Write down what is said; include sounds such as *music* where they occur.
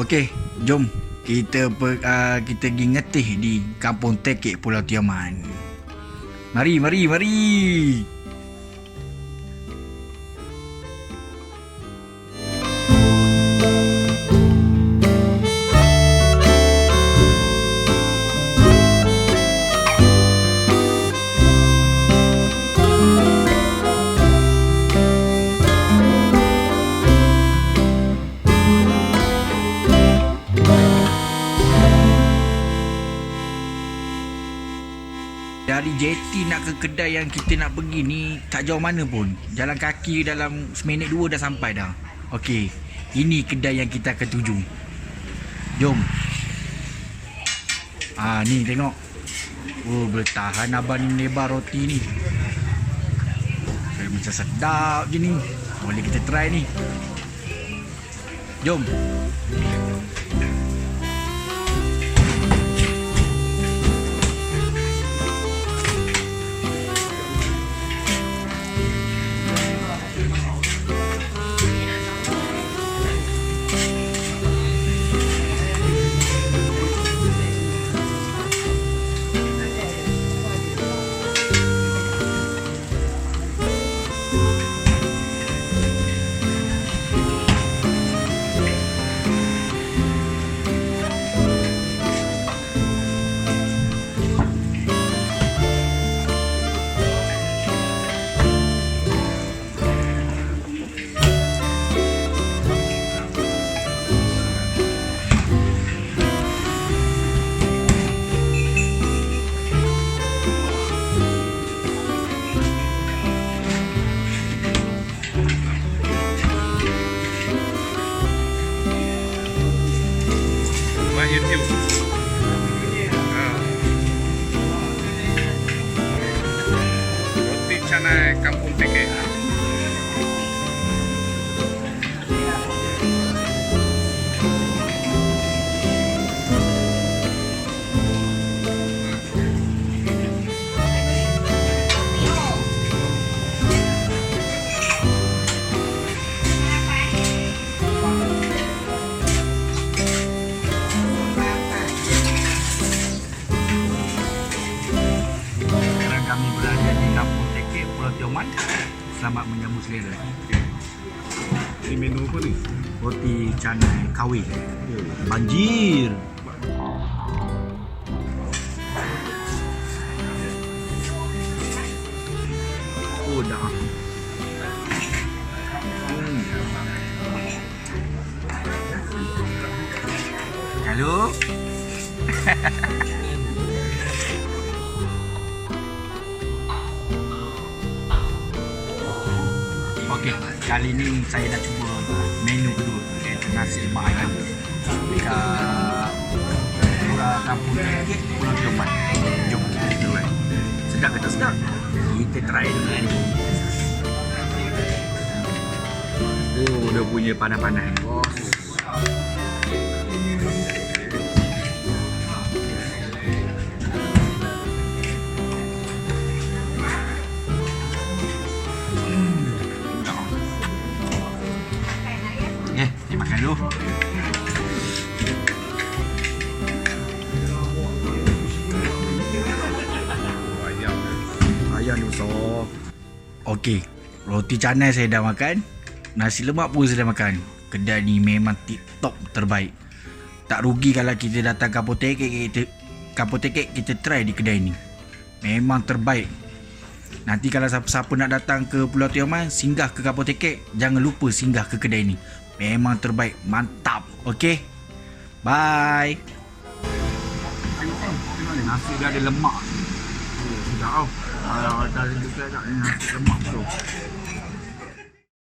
Okey, jom kita uh, kita pergi ngetih di Kampung Tekek Pulau Tiaman. Mari, mari, mari. Dari jeti nak ke kedai yang kita nak pergi ni tak jauh mana pun. Jalan kaki dalam seminit dua dah sampai dah. Okey, ini kedai yang kita akan tuju. Jom. Ah ni tengok. Oh bertahan abang ni lebar roti ni. Saya macam sedap je ni. Boleh kita try ni. Jom. Kami berada di Kampung Tekek Pulau Tioman. Selamat menyambut selera. Ini menu apa ni? Roti canai kawin. Banjir. Oh dah. Hmm. Halo. *laughs* kali ni saya nak cuba menu kedua iaitu nasi lemak ayam dekat Pura Kampung Tekek Pulau Tioman. Jom kita try. Sedap ke tak sedap? Kita try dulu ni. Oh, dia punya panas-panas. Bos. Oh, ayam. Ni besar. Okey, roti canai saya dah makan. Nasi lemak pun saya dah makan. Kedai ni memang tip-top terbaik. Tak rugi kalau kita datang Kampung Tekek kita Kampung Tekek kita try di kedai ni. Memang terbaik. Nanti kalau siapa-siapa nak datang ke Pulau Tioman, singgah ke Kampung Tekek, jangan lupa singgah ke kedai ni. Memang terbaik, mantap. Okey. Bye. Nasi dia ada lemak. Oh, sedap tau. Kalau ada nak nasi lemak tu.